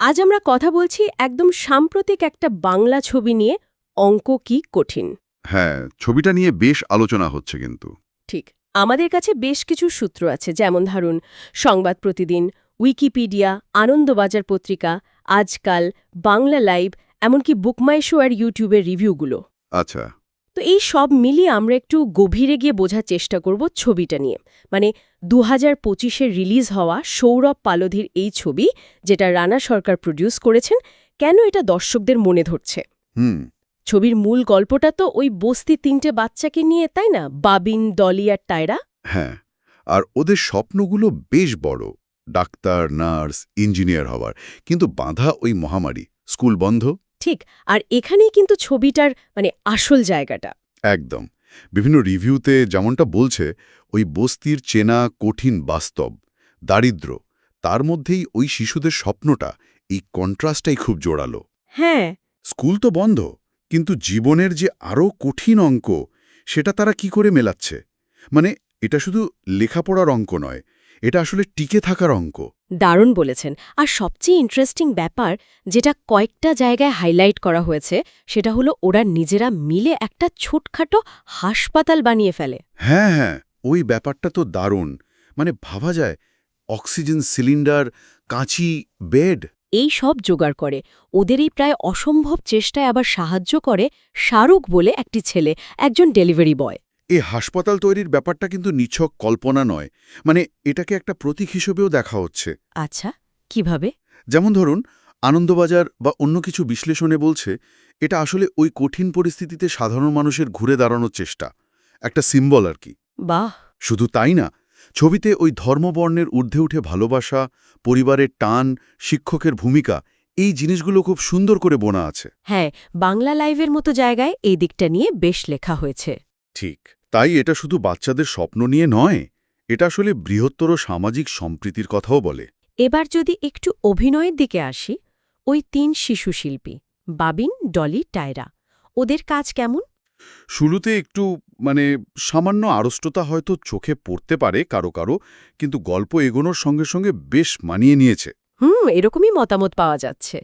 আজ আমরা কথা বলছি একদম সাম্প্রতিক একটা বাংলা ছবি নিয়ে অঙ্ক কি কঠিন। হ্যাঁ ছবিটা নিয়ে বেশ আলোচনা হচ্ছে কিন্তু। ঠিক আমাদের কাছে বেশ কিছু সূত্র আছে যেমন ধরুন সংবাদ প্রতিদিন উইকিপিডিয়া আনন্দবাজার পত্রিকা আজকাল বাংলা লাইভ এমনকি বুকমাই শো আর ইউটিউবের রিভিউগুলো। আচ্ছা। তো এই সব মিলিয়ে আমরা একটু গভীরে গিয়ে বোঝার চেষ্টা করব ছবিটা নিয়ে। মানে দু হাজার পঁচিশে রিলিজ হওয়া সৌরভ পালোধির এই ছবি যেটা রানা সরকার প্রডিউস করেছেন কেন এটা দর্শকদের মনে ধরছে? হুম। ছবির মূল গল্পটা তো ওই বস্তি তিনটে বাচ্চাকে নিয়ে তাই না? বাবিন ডলি আর টায়রা হ্যাঁ আর ওদের স্বপ্নগুলো বেশ বড় ডাক্তার নার্স ইঞ্জিনিয়ার হওয়ার। কিন্তু বাঁধা ওই মহামারী স্কুল বন্ধ? ঠিক আর এখানেই কিন্তু ছবিটার মানে আসল জায়গাটা। একদম। বিভিন্ন রিভিউতে যেমনটা বলছে ওই বস্তির চেনা কঠিন বাস্তব দারিদ্র তার মধ্যেই ওই শিশুদের স্বপ্নটা এই কন্ট্রাস্টটাই খুব জোরালো। হ্যাঁ। স্কুল তো বন্ধ কিন্তু জীবনের যে আরও কঠিন অঙ্ক সেটা তারা কি করে মেলাচ্ছে? মানে এটা শুধু লেখাপড়ার অঙ্ক নয় এটা আসলে টিকে থাকার অঙ্ক। দারুণ বলেছেন। আর সবচেয়ে ইন্টারেস্টিং ব্যাপার যেটা কয়েকটা জায়গায় হাইলাইট করা হয়েছে সেটা হলো ওরা নিজেরা মিলে একটা ছোটখাটো হাসপাতাল বানিয়ে ফেলে। হ্যাঁ হ্যাঁ ওই ব্যাপারটা তো দারুণ। মানে ভাবা যায় অক্সিজেন সিলিন্ডার কাঁচি বেড এই সব জোগাড় করে। ওদের এই প্রায় অসম্ভব চেষ্টায় আবার সাহায্য করে শাহরুখ বলে একটি ছেলে একজন ডেলিভারি বয় এই হাসপাতাল তৈরির ব্যাপারটা কিন্তু নিছক কল্পনা নয়। মানে এটাকে একটা প্রতীক হিসেবেও দেখা হচ্ছে। আচ্ছা কীভাবে? যেমন ধরুন আনন্দবাজার বা অন্য কিছু বিশ্লেষণে বলছে এটা আসলে ওই কঠিন পরিস্থিতিতে সাধারণ মানুষের ঘুরে দাঁড়ানোর চেষ্টা। একটা সিম্বল আর কি। বাহ! শুধু তাই না ছবিতে ওই ধর্মবর্ণের ঊর্ধ্বে উঠে ভালোবাসা পরিবারের টান শিক্ষকের ভূমিকা এই জিনিসগুলো খুব সুন্দর করে বোনা আছে। হ্যাঁ বাংলা লাইভের মতো জায়গায় এই দিকটা নিয়ে বেশ লেখা হয়েছে। ঠিক। তাই এটা শুধু বাচ্চাদের স্বপ্ন নিয়ে নয় এটা আসলে বৃহত্তর সামাজিক সম্প্রীতির কথাও বলে। এবার যদি একটু অভিনয়ের দিকে আসি ওই তিন শিশু শিল্পী বাবিন ডলি টায়রা ওদের কাজ কেমন? শুরুতে একটু মানে সামান্য আড়ষ্টতা হয়তো চোখে পড়তে পারে কারও কারও কিন্তু গল্প এগোনোর সঙ্গে সঙ্গে বেশ মানিয়ে নিয়েছে। হুম এরকমই মতামত পাওয়া যাচ্ছে।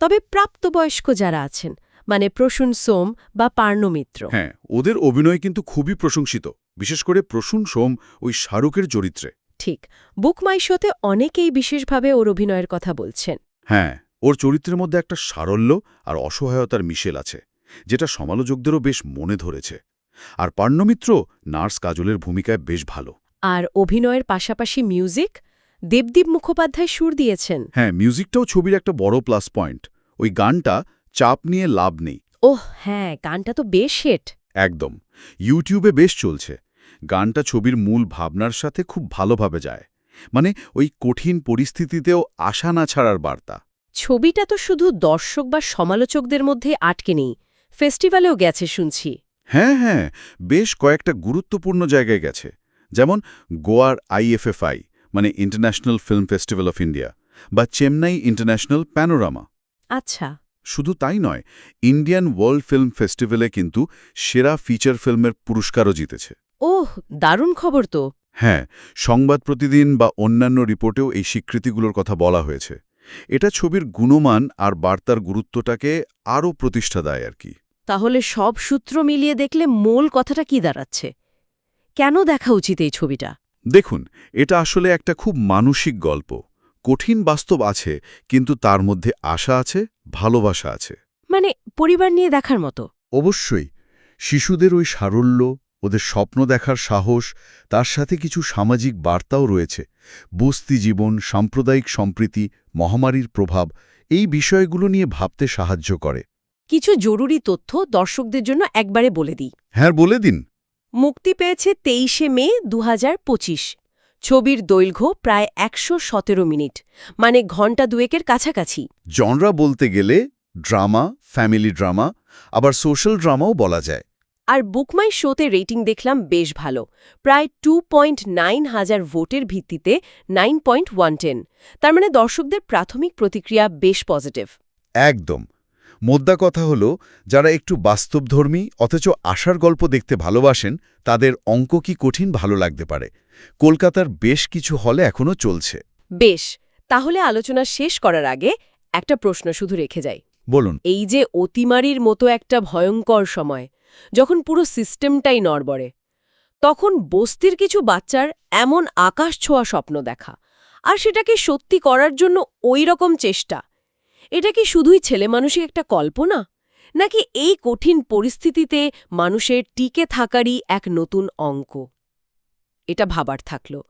তবে প্রাপ্তবয়স্ক যারা আছেন মানে প্রসূন সোম বা পার্ণমিত্র। হ্যাঁ ওদের অভিনয় কিন্তু খুবই প্রশংসিত বিশেষ করে প্রসূন সোম ওই শাহরুখের চরিত্রে। ঠিক বুকমাই শোতে অনেকেই বিশেষভাবে ওর অভিনয়ের কথা বলছেন। হ্যাঁ ওর চরিত্রের মধ্যে একটা সারল্য আর অসহায়তার মিশেল আছে যেটা সমালোচকদেরও বেশ মনে ধরেছে। আর পার্ণমিত্র নার্স কাজলের ভূমিকায় বেশ ভালো। আর অভিনয়ের পাশাপাশি মিউজিক? দেবদীপ মুখোপাধ্যায় সুর দিয়েছেন। হ্যাঁ মিউজিকটাও ছবির একটা বড় প্লাস পয়েন্ট। ওই গানটা চাপ নিয়ে লাভ নেই। ওহ হ্যাঁ গানটা তো বেশ হেট একদম। ইউটিউবে বেশ চলছে। গানটা ছবির মূল ভাবনার সাথে খুব ভালোভাবে যায়। মানে ওই কঠিন পরিস্থিতিতেও আশা না ছাড়ার বার্তা। ছবিটা তো শুধু দর্শক বা সমালোচকদের মধ্যে আটকে নেই। ফেস্টিভ্যালেও গেছে শুনছি। হ্যাঁ হ্যাঁ বেশ কয়েকটা গুরুত্বপূর্ণ জায়গায় গেছে। যেমন গোয়ার আইএফএফআই মানে international film festival of India বা চেন্নাই ইন্টারন্যাশনাল প্যানোরামা আচ্ছা। শুধু তাই নয় ইন্ডিয়ান ওয়ার্ল্ড ফিল্ম ফেস্টিভ্যালে কিন্তু সেরা ফিচার ফিল্মের পুরস্কারও জিতেছে। ওহ দারুণ খবর তো। হ্যাঁ সংবাদ প্রতিদিন বা অন্যান্য রিপোর্টেও এই স্বীকৃতিগুলোর কথা বলা হয়েছে। এটা ছবির গুণমান আর বার্তার গুরুত্বটাকে আরও প্রতিষ্ঠা দেয় আর কি। তাহলে সব সূত্র মিলিয়ে দেখলে মূল কথাটা কি দাঁড়াচ্ছে? কেন দেখা উচিত এই ছবিটা? দেখুন এটা আসলে একটা খুব মানসিক গল্প। কঠিন বাস্তব আছে কিন্তু তার মধ্যে আশা আছে ভালোবাসা আছে। মানে পরিবার নিয়ে দেখার মতো? অবশ্যই। শিশুদের ওই সারল্য ওদের স্বপ্ন দেখার সাহস তার সাথে কিছু সামাজিক বার্তাও রয়েছে। বস্তি জীবন সাম্প্রদায়িক সম্প্রীতি মহামারীর প্রভাব এই বিষয়গুলো নিয়ে ভাবতে সাহায্য করে। কিছু জরুরি তথ্য দর্শকদের জন্য একবারে বলে দিই। হ্যাঁ বলে দিন। মুক্তি পেয়েছে তেইশে মে দু হাজার পঁচিশ। ছবির দৈর্ঘ্য প্রায় একশো সতেরো মিনিট মানে ঘণ্টা দুয়েকের কাছাকাছি। জনরা বলতে গেলে ড্রামা ফ্যামিলি ড্রামা আবার সোশ্যাল ড্রামাও বলা যায়। আর বুকমাই শোতে রেটিং দেখলাম বেশ ভালো প্রায় টু পয়েন্ট নাইন হাজার ভোটের ভিত্তিতে নাইন পয়েন্ট ওয়ান টেন। তার মানে দর্শকদের প্রাথমিক প্রতিক্রিয়া বেশ পজিটিভ। একদম। মোদ্দা কথা হল যারা একটু বাস্তবধর্মী অথচ আশার গল্প দেখতে ভালোবাসেন তাদের অঙ্ক কি কঠিন ভালো লাগতে পারে। কলকাতার বেশ কিছু হলে এখনও চলছে। বেশ তাহলে আলোচনা শেষ করার আগে একটা প্রশ্ন শুধু রেখে যাই। বলুন। এই যে অতিমারির মতো একটা ভয়ঙ্কর সময় যখন পুরো সিস্টেমটাই নড়বড়ে তখন বস্তির কিছু বাচ্চার এমন আকাশ ছোঁয়া স্বপ্ন দেখা আর সেটাকে সত্যি করার জন্য ওই রকম চেষ্টা। এটা কি শুধুই ছেলে মানুষের একটা কল্পনা? নাকি এই কঠিন পরিস্থিতিতে মানুষের টিকে থাকারই এক নতুন অঙ্ক? এটা ভাবার থাকল।